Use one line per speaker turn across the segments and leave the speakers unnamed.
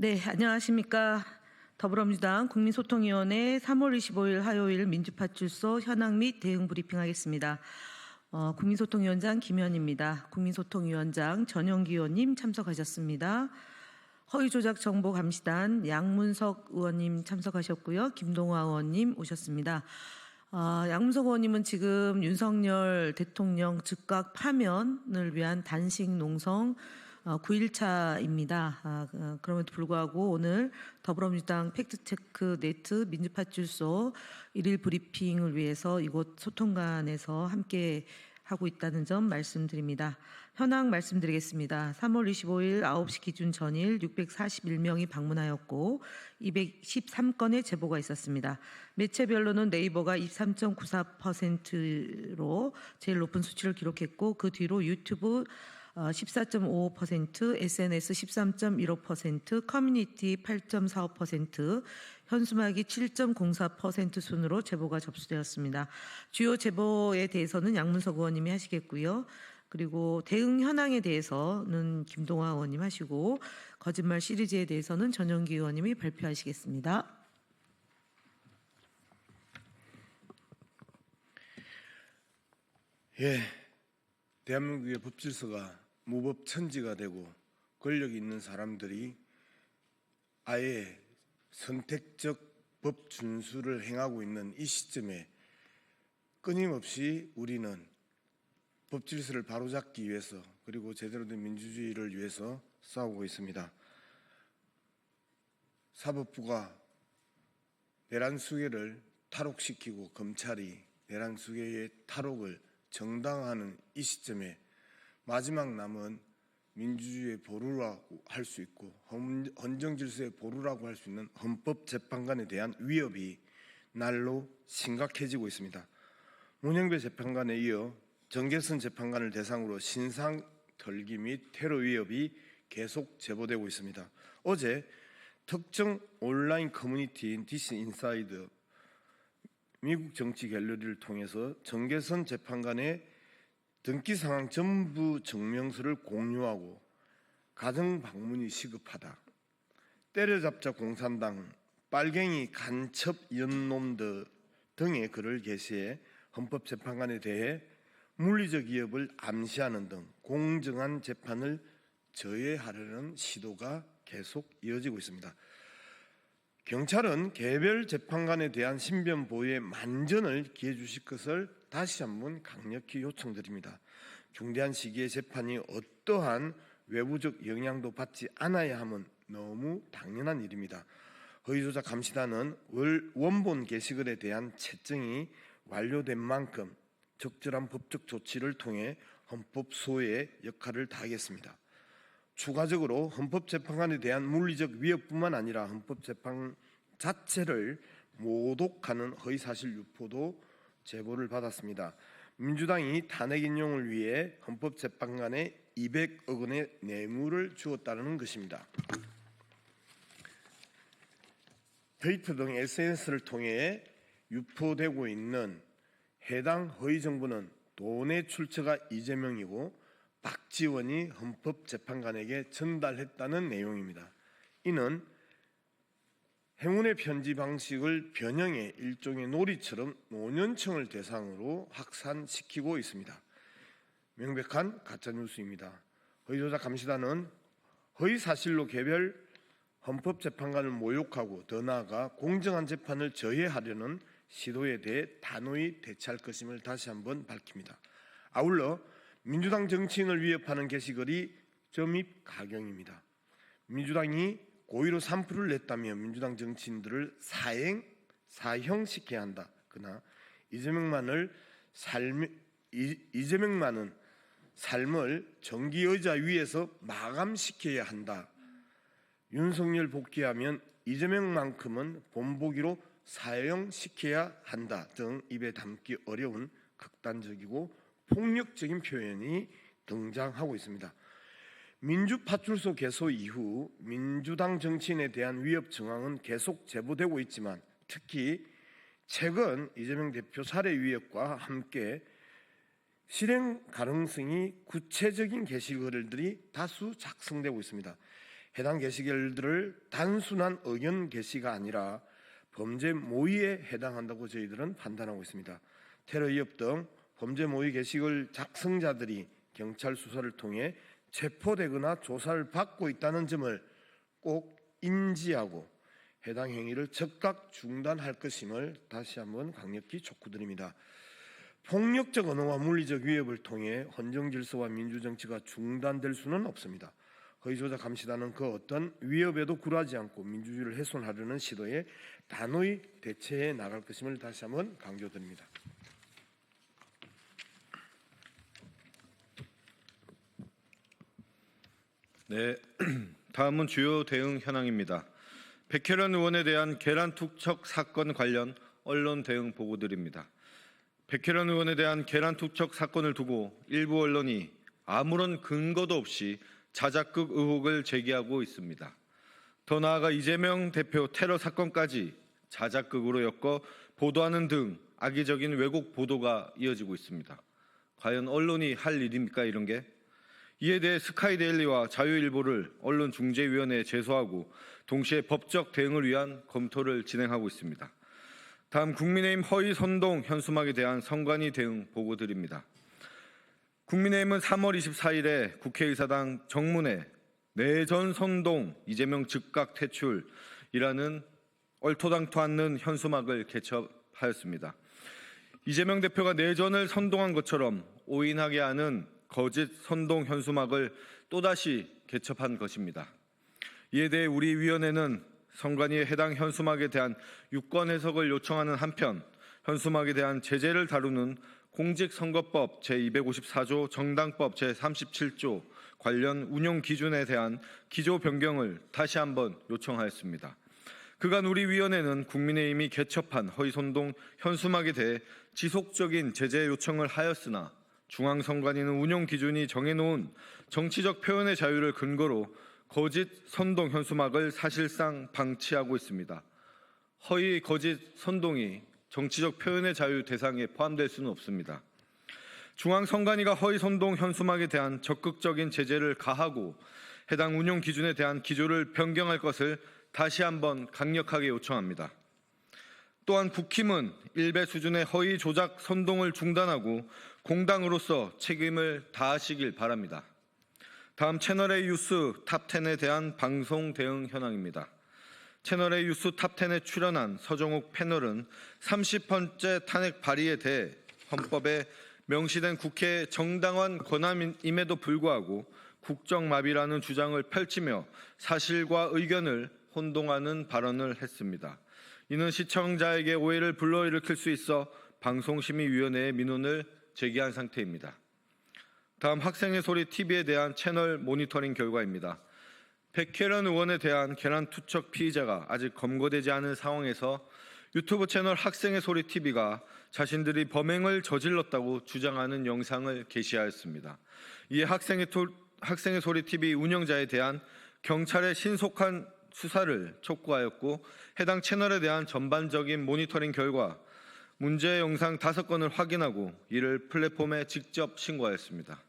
네, 안녕하십니까. 더불어민주당 국민소통위원회 3월 25일 화요일 민주파출소 현황 및 대응 브리핑하겠습니다. 어, 국민소통위원장 김현입니다. 국민소통위원장 전영기 의원님 참석하셨습니다. 허위조작 정보 감시단 양문석 의원님 참석하셨고요. 김동화 의원님 오셨습니다. 아, 양문석 의원님은 지금 윤석열 대통령 즉각 파면을 위한 단식 농성 어, 9일차입니다. 아, 어, 그럼에도 불구하고 오늘 더불어민주당 팩트체크 네트 민주파출소 일일 브리핑을 위해서 이곳 소통관에서 함께 하고 있다는 점 말씀드립니다. 현황 말씀드리겠습니다. 3월 25일 9시 기준 전일 641명이 방문하였고 213건의 제보가 있었습니다. 매체별로는 네이버가 23.94%로 제일 높은 수치를 기록했고 그 뒤로 유튜브 어, 14.55%, SNS 13.15%, 커뮤니티 8.45%, 현수막이 7.04% 순으로 제보가 접수되었습니다. 주요 제보에 대해서는 양문석 의원님이 하시겠고요. 그리고 대응 현황에 대해서는 김동화 의원님 하시고 거짓말 시리즈에 대해서는 전영기 의원님이 발표하시겠습니다.
예, 대한민국의 법 질서가 무법천지가 되고 권력이 있는 사람들이 아예 선택적 법 준수를 행하고 있는 이 시점에 끊임없이 우리는 법 질서를 바로잡기 위해서 그리고 제대로 된 민주주의를 위해서 싸우고 있습니다. 사법부가 내란 수계를 탈옥시키고 검찰이 내란 수계의 탈옥을 정당화하는 이 시점에 마지막 남은 민주주의의 보루라고 할 수 있고 헌- 헌정 질서의 보루라고 할 수 있는 헌법 재판관에 대한 위협이 날로 심각해지고 있습니다. 문영배 재판관에 이어 정계선 재판관을 대상으로 신상 털기 및 테러 위협이 계속 제보되고 있습니다. 어제 특정 온라인 커뮤니티인 디스 인사이드 미국 정치 갤러리를 통해서 정계선 재판관의 등기 상황 전부 증명서를 공유하고 가정 방문이 시급하다. 때려잡자 공산당, 빨갱이 간첩 연놈들 등의 글을 게시해 헌법재판관에 대해 물리적 위협을 암시하는 등 공정한 재판을 저해하려는 시도가 계속 이어지고 있습니다. 경찰은 개별 재판관에 대한 신변 보호에 만전을 기해 주실 것을 다시 한번 강력히 요청드립니다. 중대한 시기의 재판이 어떠한 외부적 영향도 받지 않아야 함은 너무 당연한 일입니다. 허위조작 감시단은 월- 원본 게시글에 대한 채증이 완료된 만큼 적절한 법적 조치를 통해 헌법 소의 역할을 다하겠습니다. 추가적으로 헌법재판관에 대한 물리적 위협뿐만 아니라 헌법재판 자체를 모독하는 허위사실 유포도 제보를 받았습니다. 민주당이 탄핵 인용을 위해 헌법재판관에 200억 원의 뇌물을 주었다는 것입니다. 트위터 등 SNS를 통해 유포되고 있는 해당 허위 정보는 돈의 출처가 이재명이고 박지원이 헌법재판관에게 전달했다는 내용입니다. 이는 행운의 편지 방식을 변형해 일종의 놀이처럼 노년층을 대상으로 확산시키고 있습니다. 명백한 가짜뉴스입니다. 허위조작 감시단은 허위 사실로 개별 헌법재판관을 모욕하고 더 나아가 공정한 재판을 저해하려는 시도에 대해 단호히 대처할 것임을 다시 한번 밝힙니다. 아울러 민주당 정치인을 위협하는 게시글이 점입 가경입니다. 민주당이 고의로 3%를 냈다면 민주당 정치인들을 사행, 사형시켜야 한다. 그러나 이재명만을 삶, 이- 이재명만은 삶을 정기 의자 위에서 마감시켜야 한다. 윤석열 복귀하면 이재명만큼은 본보기로 사형시켜야 한다 등 입에 담기 어려운 극단적이고 폭력적인 표현이 등장하고 있습니다. 민주파출소 개소 이후 민주당 정치인에 대한 위협 정황은 계속 제보되고 있지만 특히 최근 이재명 대표 살해 위협과 함께 실행 가능성이 구체적인 게시글들이 다수 작성되고 있습니다. 해당 게시글들을 단순한 의견 게시가 아니라 범죄 모의에 해당한다고 저희들은 판단하고 있습니다. 테러 위협 등 범죄 모의 게시글 작성자들이 경찰 수사를 통해 체포되거나 조사를 받고 있다는 점을 꼭 인지하고 해당 행위를 즉각 중단할 것임을 다시 한번 강력히 촉구드립니다. 폭력적 언어와 물리적 위협을 통해 헌정 질서와 민주 정치가 중단될 수는 없습니다. 허위 조작 감시단은 그 어떤 위협에도 굴하지 않고 민주주의를 훼손하려는 시도에 단호히 대처해 나갈 것임을 다시 한번 강조드립니다.
네, 다음은 주요 대응 현황입니다. 백혜련 의원에 대한 계란 투척 사건 관련 언론 대응 보고드립니다. 백혜련 의원에 대한 계란 투척 사건을 두고 일부 언론이 아무런 근거도 없이 자작극 의혹을 제기하고 있습니다. 더 나아가 이재명 대표 테러 사건까지 자작극으로 엮어 보도하는 등 악의적인 왜곡 보도가 이어지고 있습니다. 과연 언론이 할 일입니까 이런 게? 이에 대해 스카이데일리와 자유일보를 언론중재위원회에 제소하고 동시에 법적 대응을 위한 검토를 진행하고 있습니다. 다음 국민의힘 허위 선동 현수막에 대한 선관위 대응 보고 드립니다. 국민의힘은 3월 24일에 국회의사당 정문에 내전 선동 이재명 즉각 퇴출이라는 얼토당토 않는 현수막을 개첩하였습니다. 이재명 대표가 내전을 선동한 것처럼 오인하게 하는 거짓 선동 현수막을 또다시 개첩한 것입니다. 이에 대해 우리 위원회는 선관위에 해당 현수막에 대한 유권 해석을 요청하는 한편 현수막에 대한 제재를 다루는 공직선거법 제254조 정당법 제37조 관련 운용 기준에 대한 기조 변경을 다시 한번 요청하였습니다. 그간 우리 위원회는 국민의힘이 개첩한 허위선동 현수막에 대해 지속적인 제재 요청을 하였으나 중앙선관위는 운용 기준이 정해놓은 정치적 표현의 자유를 근거로 거짓 선동 현수막을 사실상 방치하고 있습니다. 허위 거짓 선동이 정치적 표현의 자유 대상에 포함될 수는 없습니다. 중앙선관위가 허위 선동 현수막에 대한 적극적인 제재를 가하고 해당 운용 기준에 대한 기조를 변경할 것을 다시 한번 강력하게 요청합니다. 또한 국힘은 일배 수준의 허위 조작 선동을 중단하고 공당으로서 책임을 다하시길 바랍니다. 다음 채널A 뉴스 탑10에 대한 방송 대응 현황입니다. 채널A 뉴스 탑10에 출연한 서정욱 패널은 30번째 탄핵 발의에 대해 헌법에 명시된 국회의 정당한 권한임에도 불구하고 국정마비라는 주장을 펼치며 사실과 의견을 혼동하는 발언을 했습니다. 이는 시청자에게 오해를 불러일으킬 수 있어 방송심의위원회에 민원을 제기한 상태입니다. 다음 학생의 소리 TV에 대한 채널 모니터링 결과입니다. 백혜련 의원에 대한 계란 투척 피의자가 아직 검거되지 않은 상황에서 유튜브 채널 학생의 소리 TV가 자신들이 범행을 저질렀다고 주장하는 영상을 게시하였습니다. 이에 학생의, 토, 학생의 소리 TV 운영자에 대한 경찰의 신속한 수사를 촉구하였고 해당 채널에 대한 전반적인 모니터링 결과 문제 영상 다섯 건을 확인하고 이를 플랫폼에 직접 신고하였습니다.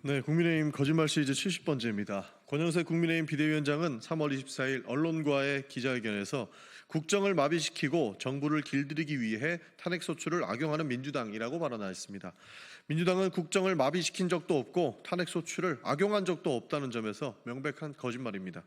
네, 국민의힘 거짓말 시리즈 70번째입니다. 권영세 국민의힘 비대위원장은 3월 24일 언론과의 기자회견에서 국정을 마비시키고 정부를 길들이기 위해 탄핵 소추를 악용하는 민주당이라고 발언하였습니다. 민주당은 국정을 마비시킨 적도 없고 탄핵 소추를 악용한 적도 없다는 점에서 명백한 거짓말입니다.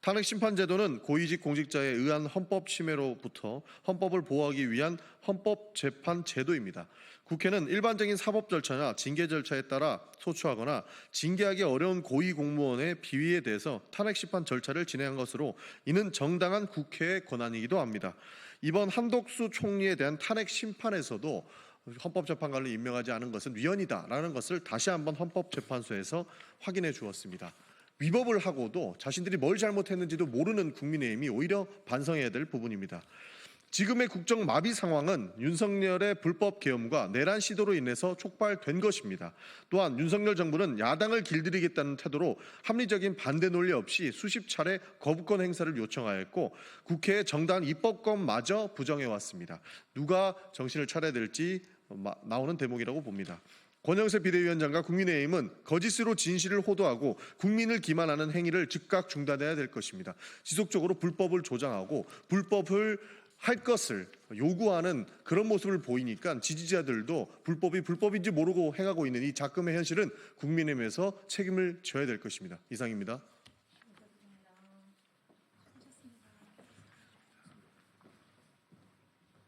탄핵 심판 제도는 고위직 공직자에 의한 헌법 침해로부터 헌법을 보호하기 위한 헌법 재판 제도입니다. 국회는 일반적인 사법 절차나 징계 절차에 따라 소추하거나 징계하기 어려운 고위 공무원의 비위에 대해서 탄핵 심판 절차를 진행한 것으로 이는 정당한 국회의 권한이기도 합니다. 이번 한독수 총리에 대한 탄핵 심판에서도 헌법재판관을 임명하지 않은 것은 위헌이다라는 것을 다시 한번 헌법재판소에서 확인해 주었습니다. 위법을 하고도 자신들이 뭘 잘못했는지도 모르는 국민의힘이 오히려 반성해야 될 부분입니다. 지금의 국정 마비 상황은 윤석열의 불법 계엄과 내란 시도로 인해서 촉발된 것입니다. 또한 윤석열 정부는 야당을 길들이겠다는 태도로 합리적인 반대 논리 없이 수십 차례 거부권 행사를 요청하였고 국회의 정당 입법권마저 부정해 왔습니다. 누가 정신을 차려야 될지 나오는 대목이라고 봅니다. 권영세 비대위원장과 국민의힘은 거짓으로 진실을 호도하고 국민을 기만하는 행위를 즉각 중단해야 될 것입니다. 지속적으로 불법을 조장하고 불법을 할 것을 요구하는 그런 모습을 보이니까 지지자들도 불법이 불법인지 모르고 행하고 있는 이 작금의 현실은 국민의힘에서 책임을 져야 될 것입니다. 이상입니다.